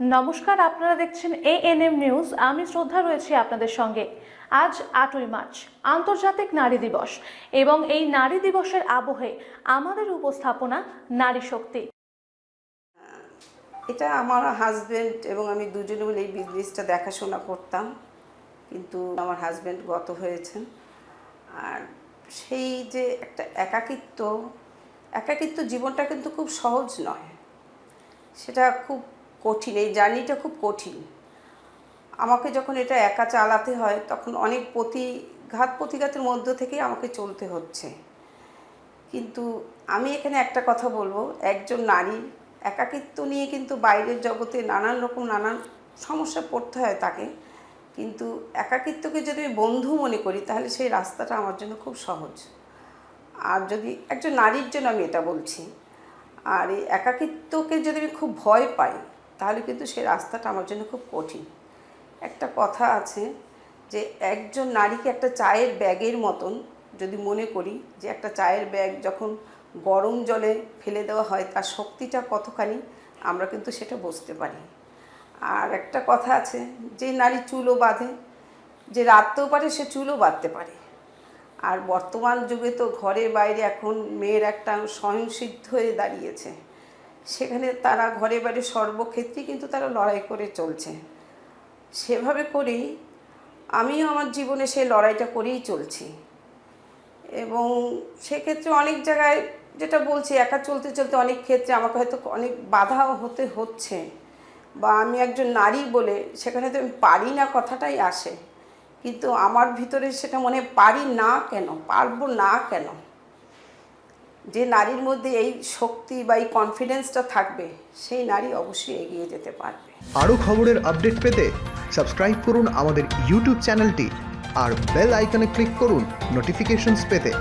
নমস্কার, আপনারা দেখছেন এএনএম নিউজ আমি শ্রদ্ধা রয়েছি আপনাদের সঙ্গে। আজ আটই মার্চ, আন্তর্জাতিক নারী দিবস এবং এই নারী দিবসের আবহে আমাদের উপস্থাপনা নারী শক্তি। এটা আমার হাজবেন্ড এবং আমি দুজনে মিলে এই বিজনেসটা দেখাশোনা করতাম। কিন্তু আমার হাজবেন্ড গত হয়েছেন। আর সেই যে একটা একাকিত্ব একাকিত্ব জীবনটা কিন্তু খুব সহজ নয়। সেটা খুব কঠিন, এই জার্নিটা খুব কঠিন। আমাকে যখন এটা একা চালাতে হয়, তখন অনেক প্রতিঘাত প্রতিঘাতের মধ্য থেকেই আমাকে চলতে হচ্ছে। কিন্তু আমি এখানে একটা কথা বলব, একজন নারী একাকিত্ব নিয়ে কিন্তু বাইরের জগতে নানান রকম নানান সমস্যা পড়তে হয় তাকে, কিন্তু একাকিত্বকে যদি আমি বন্ধু মনে করি, তাহলে সেই রাস্তাটা আমার জন্য খুব সহজ। আর যদি একজন নারীর জন্য আমি এটা বলছি, আর এই একাকিত্বকে যদি আমি খুব ভয় পাই তাহলে কিন্তু সেই রাস্তাটা আমার জন্য খুব কঠিন। একটা কথা আছে যে একজন নারীকে একটা চায়ের ব্যাগের মতন যদি মনে করি যে একটা চায়ের ব্যাগ যখন গরম জলে ফেলে দেওয়া হয় তার শক্তিটা কতখানি, আমরা কিন্তু সেটা বুঝতে পারি। আর একটা কথা আছে যে নারী চুলও বাঁধে, যে রাঁধতেও পারে সে চুলও বাঁধতে পারে। আর বর্তমান যুগে তো ঘরে বাইরে এখন মেয়ের একটা স্বয়ংসিদ্ধ হয়ে দাঁড়িয়েছে। সেখানে তারা ঘরে বাড়ি সর্বক্ষেত্রেই কিন্তু তারা লড়াই করে চলছে। সেভাবে করেই আমিও আমার জীবনে সেই লড়াইটা করেই চলছি। এবং সেক্ষেত্রে অনেক জায়গায় যেটা বলছি, একা চলতে চলতে অনেক ক্ষেত্রে আমাকে হয়তো অনেক বাধাও হতে হচ্ছে বা আমি একজন নারী বলে সেখানে তো আমি পারি না কথাটাই আসে। কিন্তু আমার ভিতরে সেটা মনে পারি না কেন? পারব না কেন? যে নারীর মধ্যে এই শক্তি বা এই কনফিডেন্সটা থাকবে, সেই নারী অবশ্যই এগিয়ে যেতে পারবে। আরও খবরের আপডেট পেতে সাবস্ক্রাইব করুন আমাদের ইউটিউব চ্যানেলটি আর বেল আইকনে ক্লিক করুন নোটিফিকেশনস পেতে।